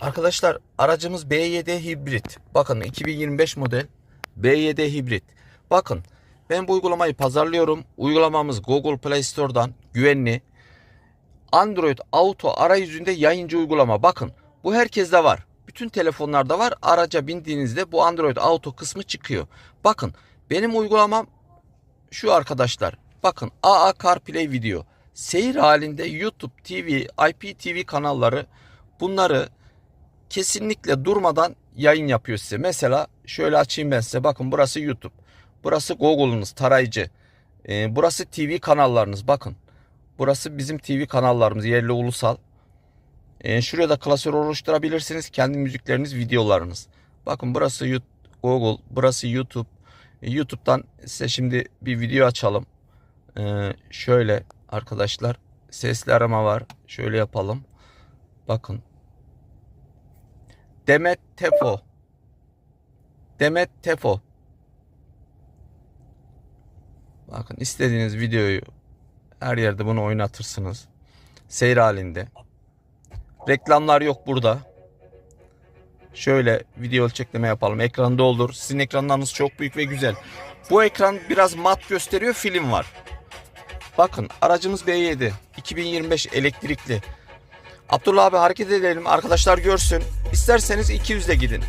Arkadaşlar aracımız B7 hibrit. Bakın 2025 model B7 hibrit. Bakın ben bu uygulamayı pazarlıyorum. Uygulamamız Google Play Store'dan güvenli. Android Auto arayüzünde yayıncı uygulama. Bakın bu herkeste var. Bütün telefonlarda var. Araca bindiğinizde bu Android Auto kısmı çıkıyor. Bakın benim uygulamam şu arkadaşlar. Bakın AA CarPlay video. Seyir halinde YouTube TV, IPTV kanalları bunları kesinlikle durmadan yayın yapıyor size. Mesela şöyle açayım ben size. Bakın burası YouTube. Burası Google'unuz tarayıcı. Ee, burası TV kanallarınız. Bakın. Burası bizim TV kanallarımız yerli ulusal. Ee, şuraya da klasör oluşturabilirsiniz. Kendi müzikleriniz, videolarınız. Bakın burası Yu- Google, burası YouTube. Ee, YouTube'dan size şimdi bir video açalım. Ee, şöyle arkadaşlar sesli arama var. Şöyle yapalım. Bakın. Demet Tefo. Demet Tefo. Bakın istediğiniz videoyu her yerde bunu oynatırsınız. Seyir halinde. Reklamlar yok burada. Şöyle video ölçekleme yapalım. Ekran doldur. Sizin ekranlarınız çok büyük ve güzel. Bu ekran biraz mat gösteriyor. Film var. Bakın aracımız B7. 2025 elektrikli. Abdullah abi hareket edelim. Arkadaşlar görsün. İsterseniz 200'de gidin.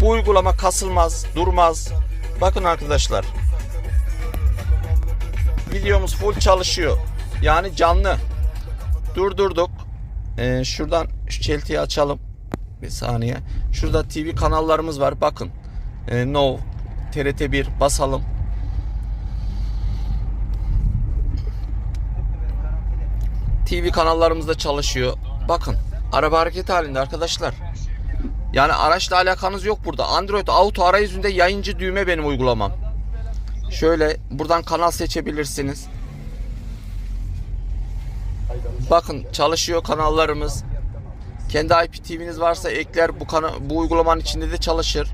Bu uygulama kasılmaz, durmaz. Bakın arkadaşlar. Videomuz full çalışıyor. Yani canlı. Durdurduk. Ee, şuradan şu çeltiyi açalım. Bir saniye. Şurada TV kanallarımız var. Bakın. Ee, no. TRT1 basalım. TV kanallarımız da çalışıyor. Bakın. Araba hareket halinde arkadaşlar. Yani araçla alakanız yok burada. Android Auto arayüzünde yayıncı düğme benim uygulamam. Şöyle buradan kanal seçebilirsiniz. Bakın çalışıyor kanallarımız. Kendi IPTV'niz varsa ekler bu kana bu uygulamanın içinde de çalışır.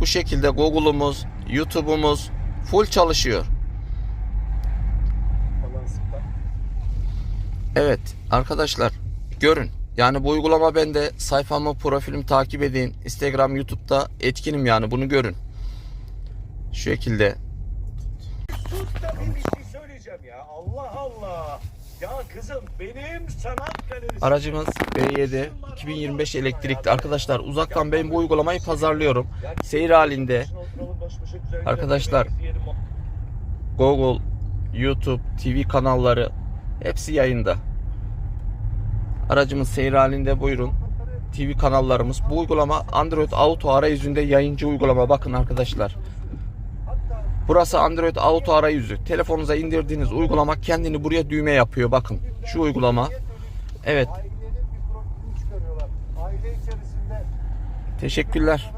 Bu şekilde Google'umuz, YouTube'umuz full çalışıyor. Evet arkadaşlar görün. Yani bu uygulama bende sayfamı, profilimi takip edin. Instagram, YouTube'da etkinim yani bunu görün. Şu şekilde. Sus da bir şey söyleyeceğim ya. Allah Allah. Ya kızım benim sanat galerisi. Aracımız B7 2025 elektrikli. Arkadaşlar uzaktan ben bu uygulamayı pazarlıyorum. Seyir halinde Arkadaşlar, Google, YouTube, TV kanalları hepsi yayında. Aracımız seyir halinde buyurun. TV kanallarımız. Bu uygulama Android Auto arayüzünde yayıncı uygulama. Bakın arkadaşlar. Burası Android Auto arayüzü. Telefonunuza indirdiğiniz uygulama kendini buraya düğme yapıyor. Bakın şu uygulama. Evet. Teşekkürler.